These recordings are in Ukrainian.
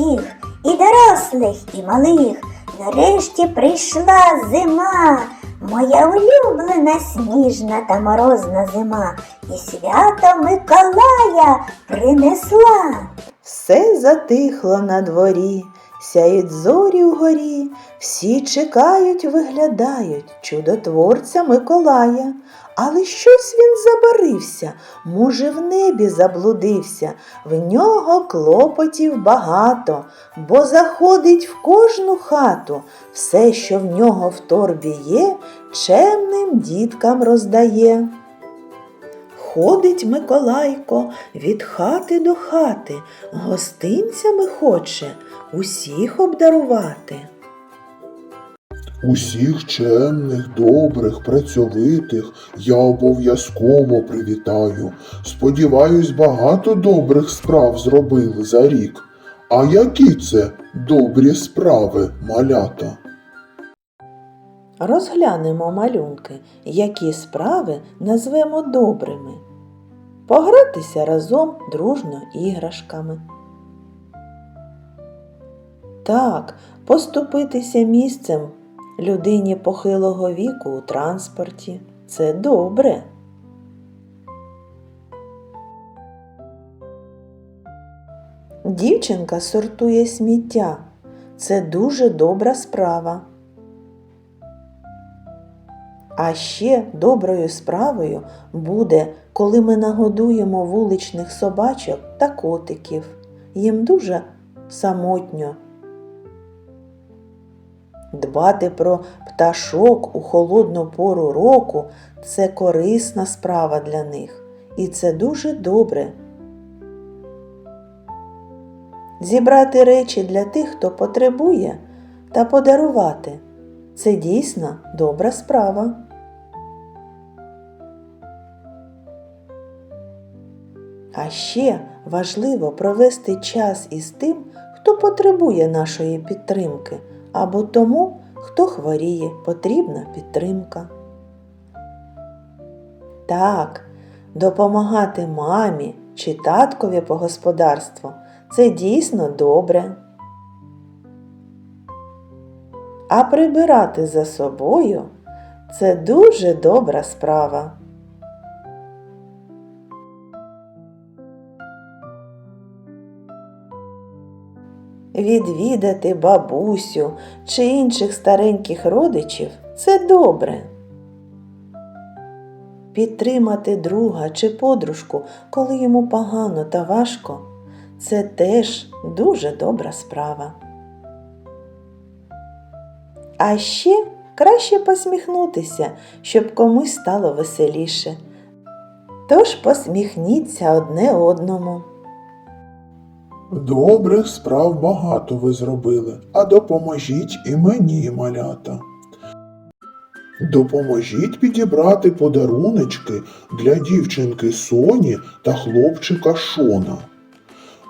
усіх, і дорослих, і малих. Нарешті прийшла зима, моя улюблена сніжна та морозна зима, і свято Миколая принесла. Все затихло на дворі, сяють зорі вгорі, всі чекають, виглядають чудотворця Миколая. Але щось він забарився, може, в небі заблудився, в нього клопотів багато, бо заходить в кожну хату, все, що в нього в торбі є, чемним діткам роздає. Ходить Миколайко від хати до хати, гостинцями хоче усіх обдарувати. Усіх чемних, добрих, працьовитих я обов'язково привітаю. Сподіваюсь, багато добрих справ зробили за рік. А які це добрі справи, малята? Розглянемо малюнки, які справи назвемо добрими. Погратися разом дружно іграшками. Так, поступитися місцем людині похилого віку у транспорті це добре. Дівчинка сортує сміття. Це дуже добра справа. А ще доброю справою буде, коли ми нагодуємо вуличних собачок та котиків. Їм дуже самотньо. Дбати про пташок у холодну пору року це корисна справа для них. І це дуже добре. Зібрати речі для тих, хто потребує, та подарувати це дійсно добра справа. А ще важливо провести час із тим, хто потребує нашої підтримки, або тому, хто хворіє, потрібна підтримка. Так, допомагати мамі чи таткові по господарству це дійсно добре. А прибирати за собою це дуже добра справа. Відвідати бабусю чи інших стареньких родичів це добре. Підтримати друга чи подружку, коли йому погано та важко, це теж дуже добра справа. А ще краще посміхнутися, щоб комусь стало веселіше. Тож посміхніться одне одному. Добрих справ багато ви зробили, а допоможіть і мені, малята. Допоможіть підібрати подаруночки для дівчинки Соні та хлопчика Шона.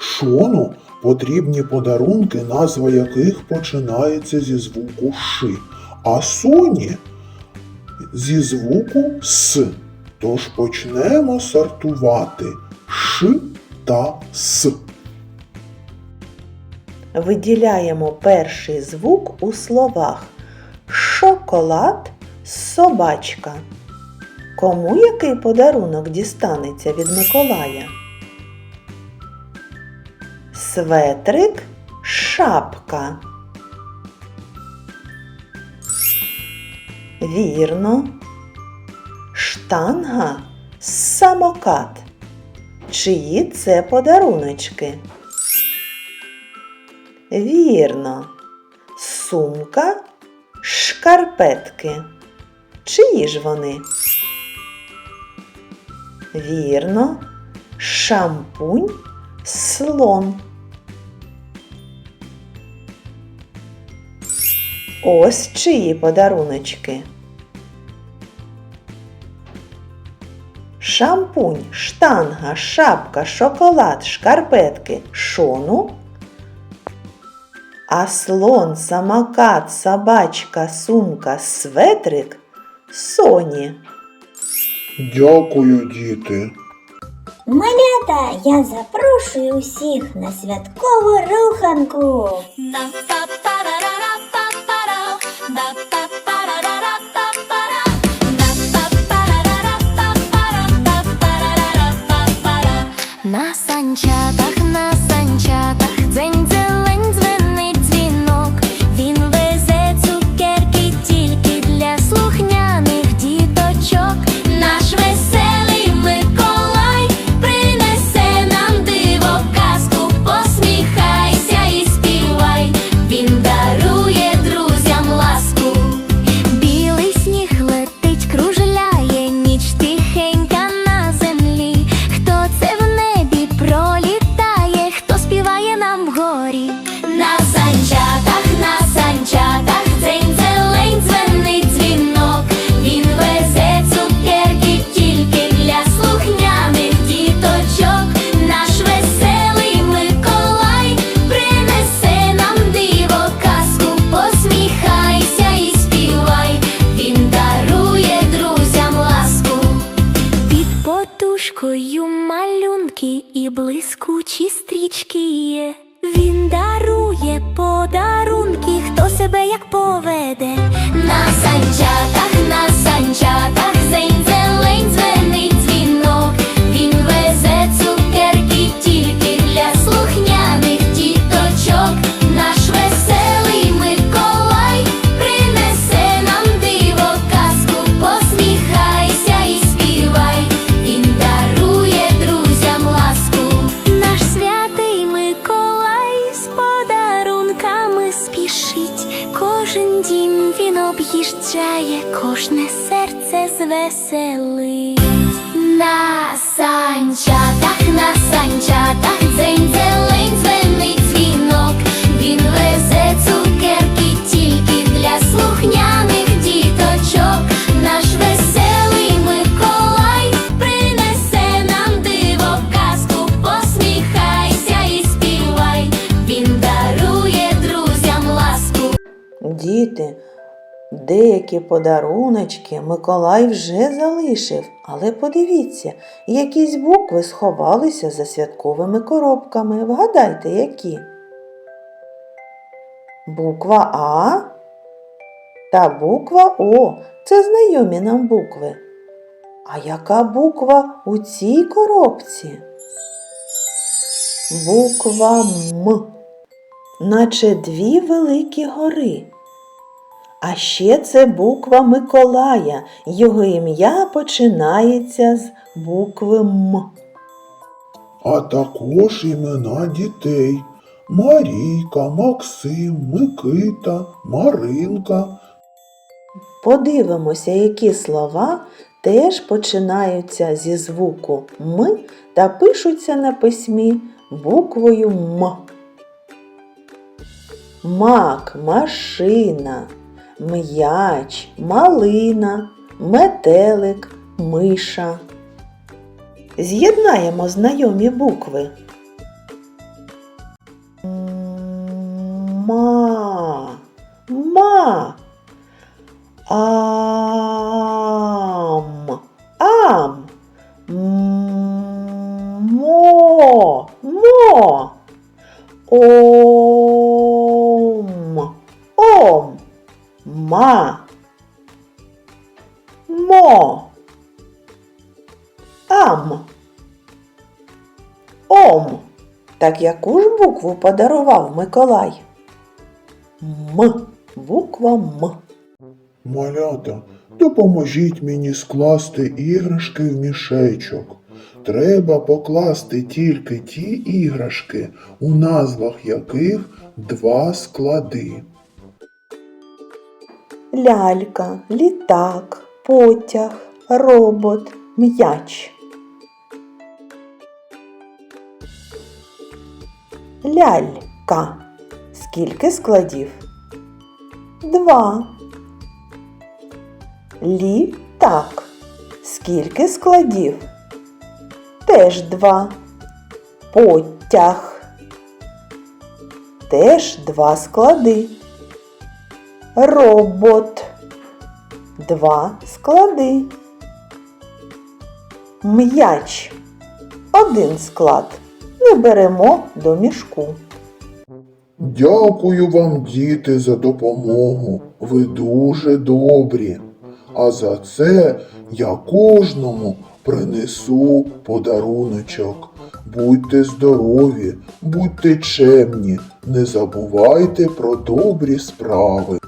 Шону потрібні подарунки, назва яких починається зі звуку Ши, а Соні зі звуку С. Тож почнемо сортувати Ш та С. Виділяємо перший звук у словах шоколад, собачка. Кому який подарунок дістанеться від Миколая? Светрик, шапка. Вірно. Штанга, самокат. Чиї це подаруночки? Вірно. Сумка, шкарпетки. Чиї ж вони? Вірно. Шампунь, слон. Ось чиї подаруночки. Шампунь, штанга, шапка, шоколад, шкарпетки, шону. А слон, самокат, собачка, сумка, светрик Соні. Дякую, діти. Малята, я запрошую усіх на святкову руханку. На санчатах, об'їжджає, кожне серце звеселить. На санчатах, на санчатах, деякі подаруночки Миколай вже залишив, але подивіться, якісь букви сховалися за святковими коробками. Вгадайте, які? Буква А та буква О це знайомі нам букви. А яка буква у цій коробці? Буква М, наче дві великі гори. А ще це буква Миколая. Його ім'я починається з букви М. А також імена дітей Марійка, Максим, Микита, Маринка. Подивимося, які слова теж починаються зі звуку М та пишуться на письмі буквою М. Мак, машина, м'яч, малина, метелик, миша. З'єднаємо знайомі букви. Ма, ма. Ам, ам, мо, мо, ом, ом, ма, мо, ам, ом. Так яку ж букву подарував Миколай? М. Буква М. Малята, допоможіть мені скласти іграшки в мішечок. Треба покласти тільки ті іграшки, у назвах яких два склади. Лялька, літак, потяг, робот, м'яч. Лялька. Скільки складів? Два. Літак. Скільки складів? Теж два. Потяг. Теж два склади. Робот. Два склади. М'яч. один склад. Не беремо до мішку. Дякую вам, діти, за допомогу. Ви дуже добрі. А за це я кожному принесу подаруночок. Будьте здорові, будьте чемні, не забувайте про добрі справи.